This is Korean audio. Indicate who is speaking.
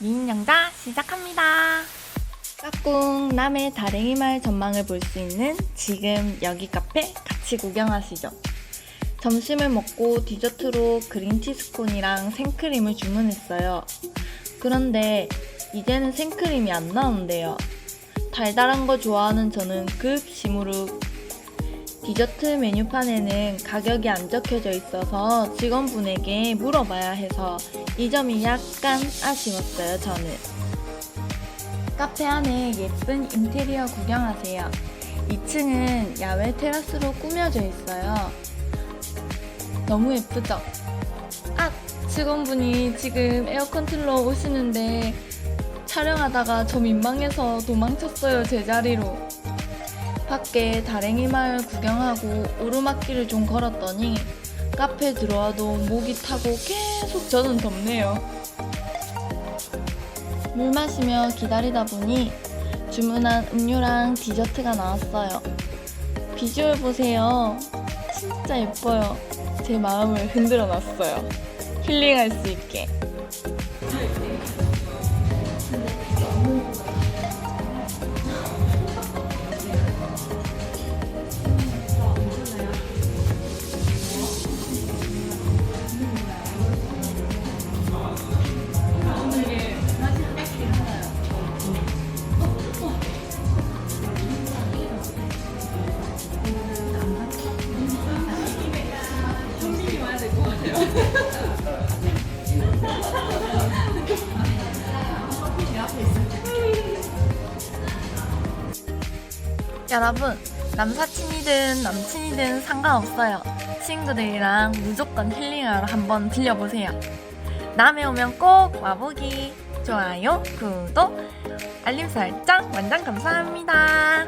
Speaker 1: 미인영자 시작합니다. 까꿍 남의 다랭이 마을 전망을 볼 수 있는 지금 여기 카페 같이 구경하시죠. 점심을 먹고 디저트로 그린티 스콘이랑 생크림을 주문했어요. 그런데 이제는 생크림이 안 나온대요. 달달한 거 좋아하는 저는 급 시무룩 디저트 메뉴판에는 가격이 안 적혀져 있어서 직원분에게 물어봐야 해서 이 점이 약간 아쉬웠어요, 저는. 카페 안에 예쁜 인테리어 구경하세요. 2층은 야외 테라스로 꾸며져 있어요. 너무 예쁘죠? 아, 직원분이 지금 에어컨 틀러 오시는데 촬영하다가 저 민망해서 도망쳤어요, 제 자리로. 밖에 다랭이 마을 구경하고 오르막길을 좀 걸었더니 카페 들어와도 목이 타고 계속 저는 덥네요. 물 마시며 기다리다 보니 주문한 음료랑 디저트가 나왔어요. 비주얼 보세요. 진짜 예뻐요. 제 마음을 흔들어 놨어요. 힐링할 수 있게. 여러분, 남사친이든 남친이든 상관없어요. 친구들이랑 무조건 힐링하러 한번 들려보세요. 다음에 오면 꼭 와보기. 좋아요, 구독, 알림 설정 완전 감사합니다.